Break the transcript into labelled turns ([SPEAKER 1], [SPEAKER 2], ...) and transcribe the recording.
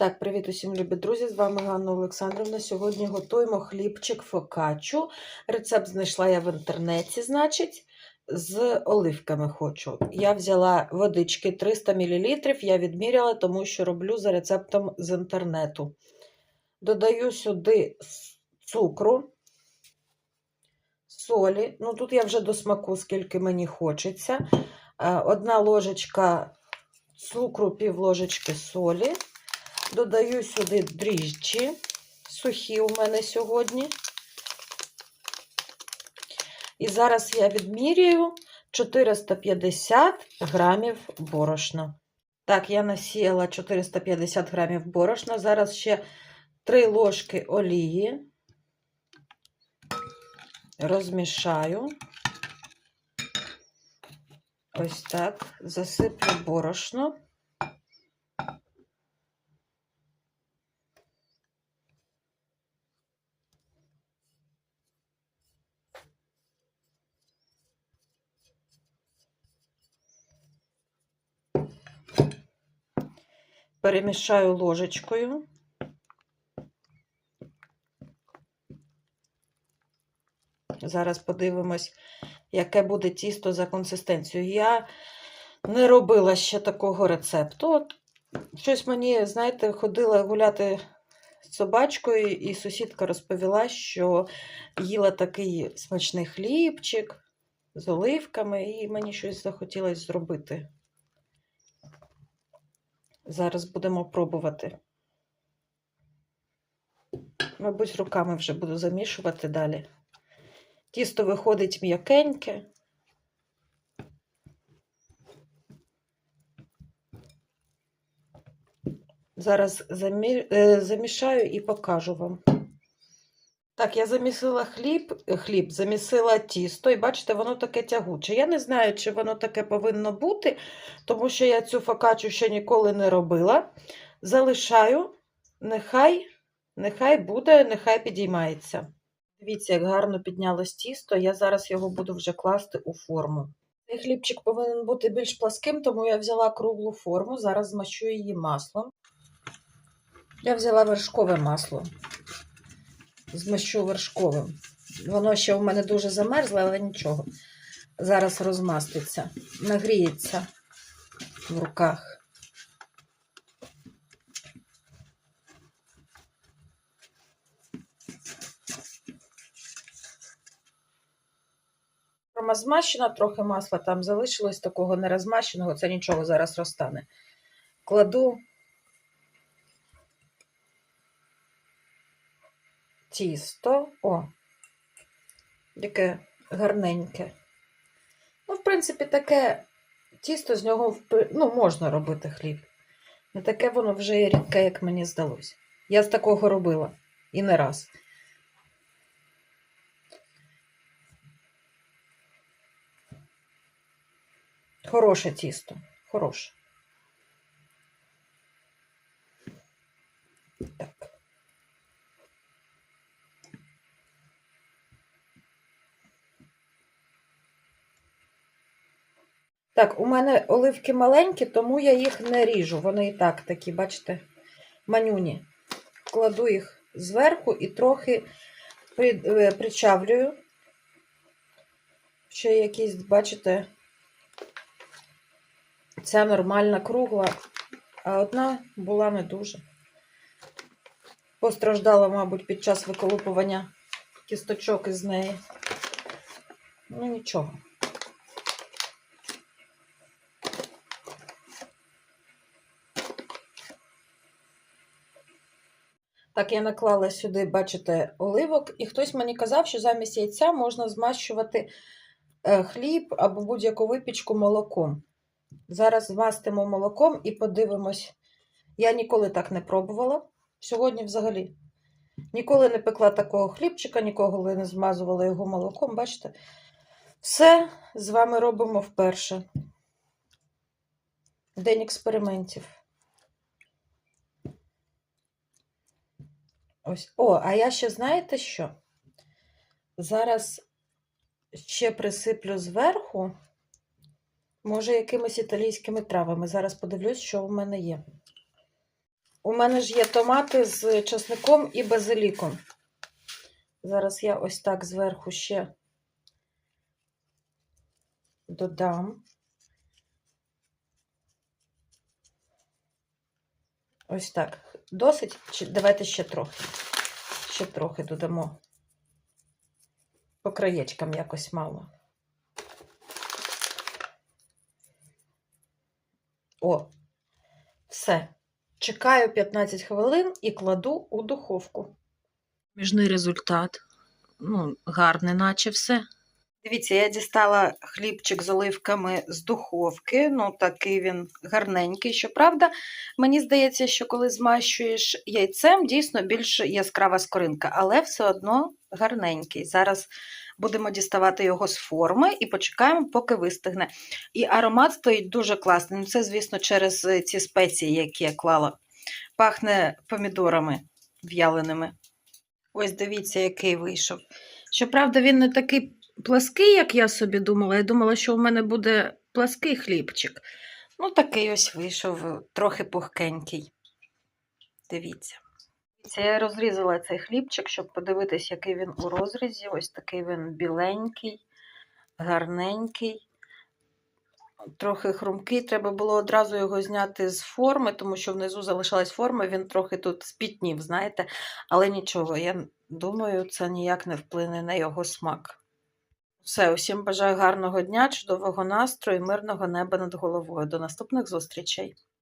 [SPEAKER 1] Так, привіт усім любі друзі! З вами Ганна Олександрівна. Сьогодні готуємо хлібчик фокаччу. Рецепт знайшла я в інтернеті, значить, з оливками хочу. Я взяла водички 300 мл, я відміряла, тому що роблю за рецептом з інтернету. Додаю сюди цукру, солі. Ну, тут я вже до смаку, скільки мені хочеться. Е, Одна ложечка цукру, пів ложечки солі. Додаю сюди дріжджі, сухі у мене сьогодні. І зараз я відмірюю 450 грамів борошна. Так, я насіяла 450 грамів борошна. Зараз ще 3 ложки олії. Розмішаю. Ось так. Засиплю борошно. Перемішаю ложечкою. Зараз подивимось, яке буде тісто за консистенцією. Я не робила ще такого рецепту. От щось мені, знаєте, ходила гуляти з собачкою, і сусідка розповіла, що їла такий смачний хлібчик з оливками, і мені щось захотілося зробити. Зараз будемо пробувати. Мабуть, руками вже буду замішувати далі. Тісто виходить м'якеньке. Зараз замі... е, замішаю і покажу вам. Так, я замісила хліб, е, хліб, замісила тісто, і бачите, воно таке тягуче. Я не знаю, чи воно таке повинно бути, тому що я цю фокачу ще ніколи не робила. Залишаю, нехай, нехай буде, нехай підіймається. Дивіться, як гарно піднялось тісто. Я зараз його буду вже класти у форму. Цей хлібчик повинен бути більш пласким, тому я взяла круглу форму, зараз змащу її маслом. Я взяла вершкове масло. Змащу вершковим. Воно ще у мене дуже замерзло, але нічого. Зараз розмаститься, нагріється в руках. Форма змащена, трохи масла там залишилось, такого не розмащеного, це нічого зараз розтане. Кладу тісто. О, яке гарненьке. Ну, в принципі, таке тісто з нього ну, можна робити хліб. Не таке воно вже і рідке, як мені здалося. Я з такого робила і не раз. Хороше тісто. Хороше. Так, у мене оливки маленькі, тому я їх не ріжу. Вони і так такі, бачите, манюні. Кладу їх зверху і трохи е, причавлюю. Ще якісь, бачите, ця нормальна кругла, а одна була не дуже. Постраждала, мабуть, під час виколупування кісточок із неї. Ну, нічого. Так, я наклала сюди, бачите, оливок, і хтось мені казав, що замість яйця можна змащувати е, хліб або будь-яку випічку молоком. Зараз змастимо молоком і подивимось. Я ніколи так не пробувала. Сьогодні взагалі. Ніколи не пекла такого хлібчика, ніколи не змазувала його молоком. Бачите? Все з вами робимо вперше. День експериментів. Ось. О, а я ще знаєте що? Зараз ще присиплю зверху, може, якимись італійськими травами. Зараз подивлюсь, що в мене є. У мене ж є томати з часником і базиліком. Зараз я ось так зверху ще додам. Ось так. Досить? Давайте ще трохи. Ще трохи додамо. По краєчкам якось мало. О, все. Чекаю 15 хвилин і кладу у духовку. Міжний результат. Ну, гарне, наче все. Дивіться, я дістала хлібчик з оливками з духовки. Ну, такий він гарненький. Щоправда, мені здається, що коли змащуєш яйцем, дійсно більш яскрава скоринка, але все одно гарненький. Зараз будемо діставати його з форми і почекаємо, поки вистигне. І аромат стоїть дуже класний. Ну, це, звісно, через ці спеції, які я клала. Пахне помідорами в'яленими. Ось дивіться, який вийшов. Щоправда, він не такий плаский, як я собі думала. Я думала, що у мене буде плаский хлібчик. Ну, такий ось вийшов, трохи пухкенький. Дивіться. Дивіться, я розрізала цей хлібчик, щоб подивитись, який він у розрізі. Ось такий він біленький, гарненький. Трохи хрумкий, треба було одразу його зняти з форми, тому що внизу залишалась форма, він трохи тут спітнів, знаєте, але нічого, я думаю, це ніяк не вплине на його смак. Все, усім бажаю гарного дня, чудового настрою, мирного неба над головою. До наступних зустрічей!